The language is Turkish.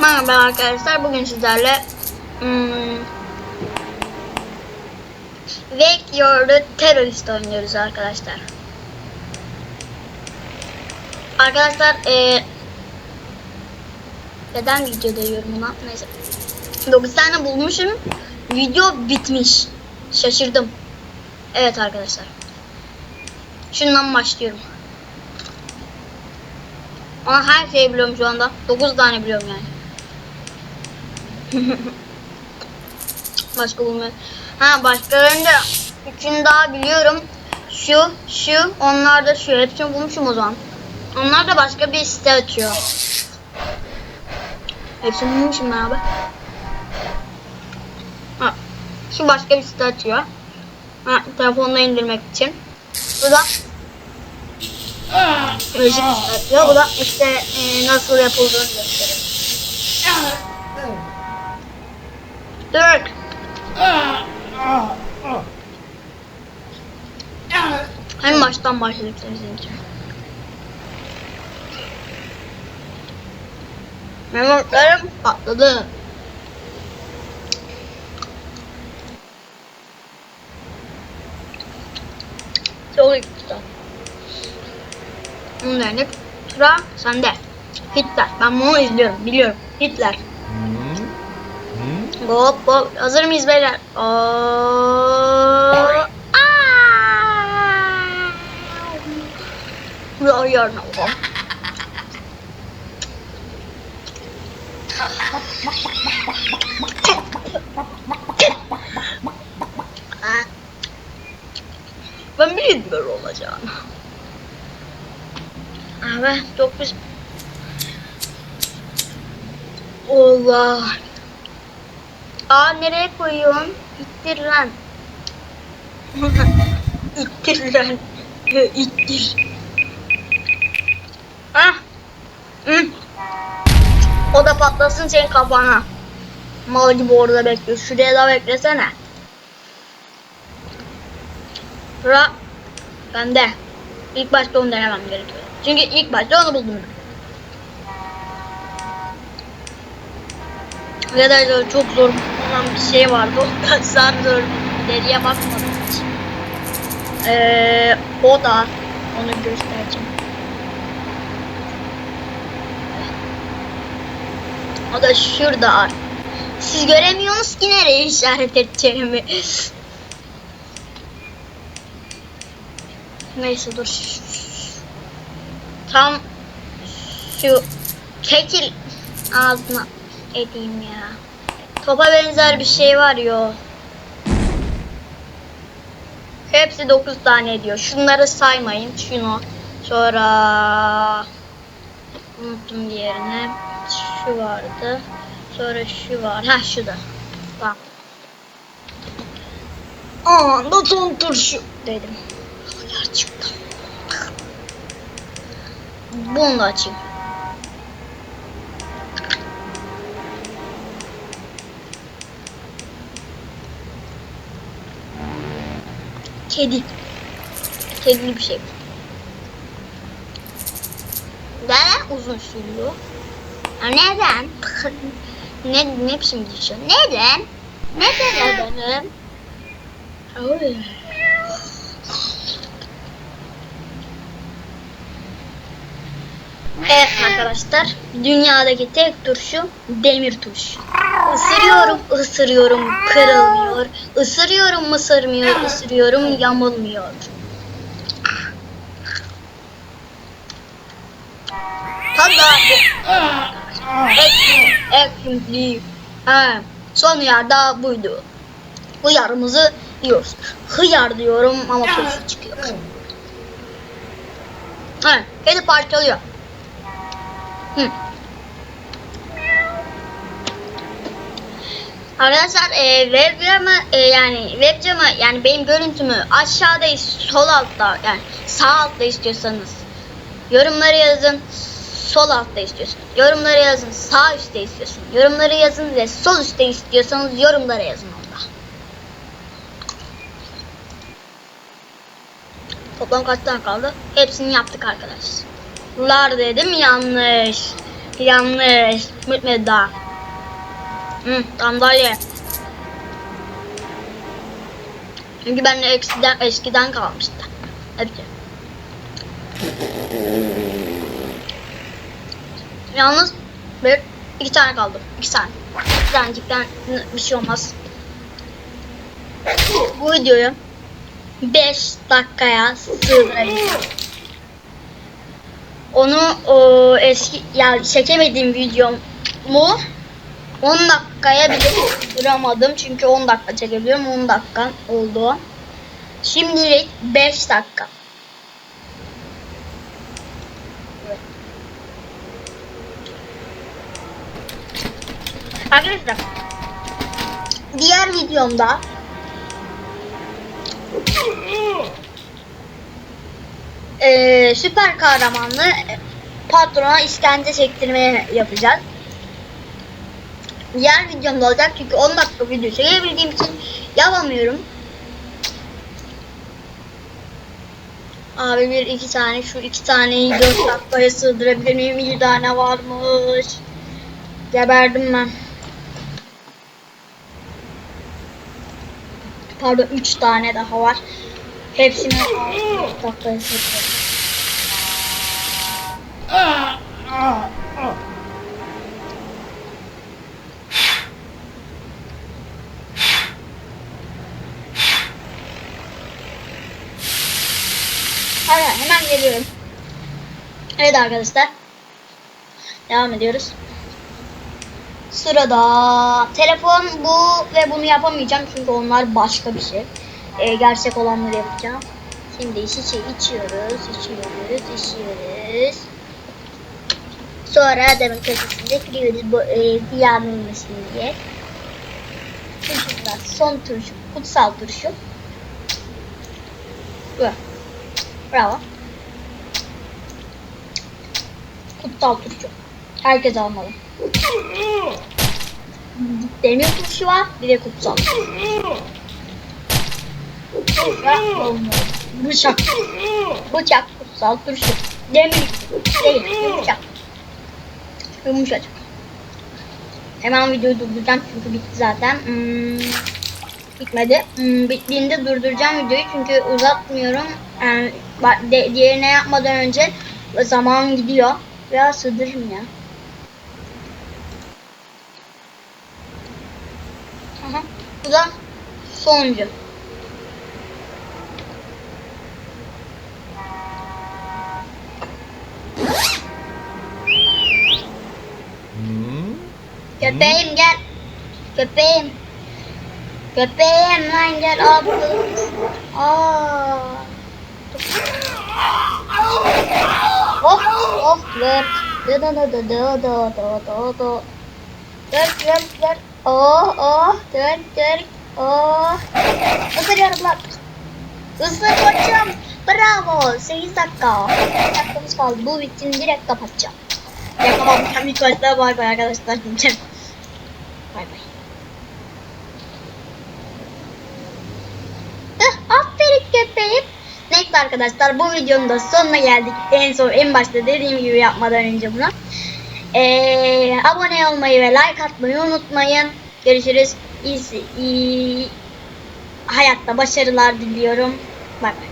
Merhaba arkadaşlar. Bugün sizlerle hmm, Wake Your Terrorist oynuyoruz arkadaşlar. Arkadaşlar e, neden videoda yiyorum buna? Neyse. 9 tane bulmuşum. Video bitmiş. Şaşırdım. Evet arkadaşlar. Şundan başlıyorum. Ama her şeyi biliyorum şu anda. 9 tane biliyorum yani. Başka bulmuyorum. Ha başkalarını da üçünü daha biliyorum. Şu, şu, onlar da şu. Hepsini bulmuşum o zaman. Onlar da başka bir site açıyor. Hepsini bulmuşum ben abi. Ha, şu başka bir site açıyor. Ha, telefonla indirmek için. Bu da müzik açıyor. Bu da işte e, nasıl yapıldığını gösteriyor. Dirk. Hem baştan başladık sizin için. Memotlarım patladı. Çok güzel. Bunun yerine sıra sende. Hitler. Ben bunu izliyorum. Biliyorum. Hitler. Hop hop. Hazır mıyız beyler? Oo. Hop. Ah. Ben biliyordum böyle olacağını. Abi çok biz... Allah. Aa nereye koyuyorsun? İttir lan. İttir lan. İttir. Ah. Hı. O da patlasın senin kafana. Mal gibi orada bekliyor. Şuraya da beklesene. Sıra bende. İlk başta onu denemem gerekiyor. Çünkü ilk başta onu buldum. Arkadaşlar çok zor olan bir şey vardı. O kaç saat zor ileriye bakmadım hiç. Ee, o da onu göstereceğim. O da şurada. Siz göremiyorsunuz ki nereye işaret edeceğimi. Neyse dur. Tam şu kekil ağzına edeyim ya. Topa benzer bir şey var yo. Hepsi 9 tane ediyor. Şunları saymayın. Şunu. Sonra unuttum diğerini. Şu vardı. Sonra şu var. Ha şu da. Tamam. Aa da son turşu dedim. Ayar çıktı. Bunu da açayım. Kedi. Kedili bir şey. Neden uzun sürüyor? Neden? ne, ne biçim geçiyor? Neden? Neden efendim? Öyle. Evet arkadaşlar, dünyadaki tek turşu demir tuş. Isırıyorum, ısırıyorum, kırılmıyor. Isırıyorum, ısırmıyor, ısırıyorum, yamulmuyor. Tabii. Eksim, eksimli. Ha, son yerde buydu. Hıyarımızı yiyoruz. Hıyar diyorum ama turşu çıkıyor. Ha, kedi parçalıyor. Hı. Arkadaşlar e, webcam'ı e, yani webcam'ı yani benim görüntümü aşağıda sol altta yani sağ altta istiyorsanız yorumları yazın sol altta istiyorsanız yorumları yazın sağ üstte istiyorsanız yorumları yazın ve sol üstte istiyorsanız yorumlara yazın orada. Toplam kaç tane kaldı? Hepsini yaptık arkadaşlar. Lar dedim yanlış. Yanlış. Bitmedi daha. Hı, sandalye. Çünkü bende eskiden, eskiden kalmıştı. Hepsi. Yalnız bir iki tane kaldı. İki tane. İki bir şey olmaz. Bu videoyu 5 dakikaya sığdırabilirim. Onu o, eski ya çekemediğim videomu 10 dakikaya bile sığdıramadım. Çünkü 10 dakika çekebiliyorum. 10 dakika oldu. Şimdilik 5 dakika. Arkadaşlar diğer videomda eee, süper kahramanlı patrona işkence çektirmeye yapacağız. Diğer videomda olacak çünkü 10 dakika video çekebildiğim için yapamıyorum. Abi bir iki tane şu iki taneyi 4 dakikaya sığdırabilir miyim? Bir tane varmış. Geberdim ben. Pardon 3 tane daha var. Hepsini 4 dakikaya sığdırıyorum. Hayır hemen geliyorum. Evet arkadaşlar. Devam ediyoruz. Sırada telefon bu ve bunu yapamayacağım çünkü onlar başka bir şey. Ee, gerçek olanları yapacağım. Şimdi şey içiyoruz, içiyoruz, içiyoruz. Sonra adamın kasasında kırıyoruz bu e, yanılmasın diye. Turşular, son turşu, kutsal turşu. Bu. Bravo. Kutsal turşu. Herkes almalı. Demir turşu var, bir de kutsal. Bıçak. Bıçak. Kutsal turşu. Demir değil, bıçak. Yumuşacık. Hemen videoyu durduracağım çünkü bitti zaten. Hmm, bitmedi. Hmm, bittiğinde durduracağım videoyu çünkü uzatmıyorum. Yani de- diğerine yapmadan önce zaman gidiyor. Biraz sığdırırım ya. Aha, bu da sonuncu. Köpeğim gel. Köpeğim. Köpeğim lan gel abi. Aa. Oh oh dur. Dı dı dı dı dı dı dı dı dı. Dur dur dur. Oh oh dur dur. Oh. Isırıyorum lan. Isır koçum. Bravo. 8 dakika. 8 dakikamız kaldı. Bu bitsin direkt kapatacağım. Ya kapatacağım. İlk başta bay bay arkadaşlar diyeceğim. Bay bay. Hıh, aferin köpeğim. Neyse arkadaşlar bu videonun da sonuna geldik. En son en başta dediğim gibi yapmadan önce bunu. Ee, abone olmayı ve like atmayı unutmayın. Görüşürüz. İyi, iyi hayatta başarılar diliyorum. Bay bay.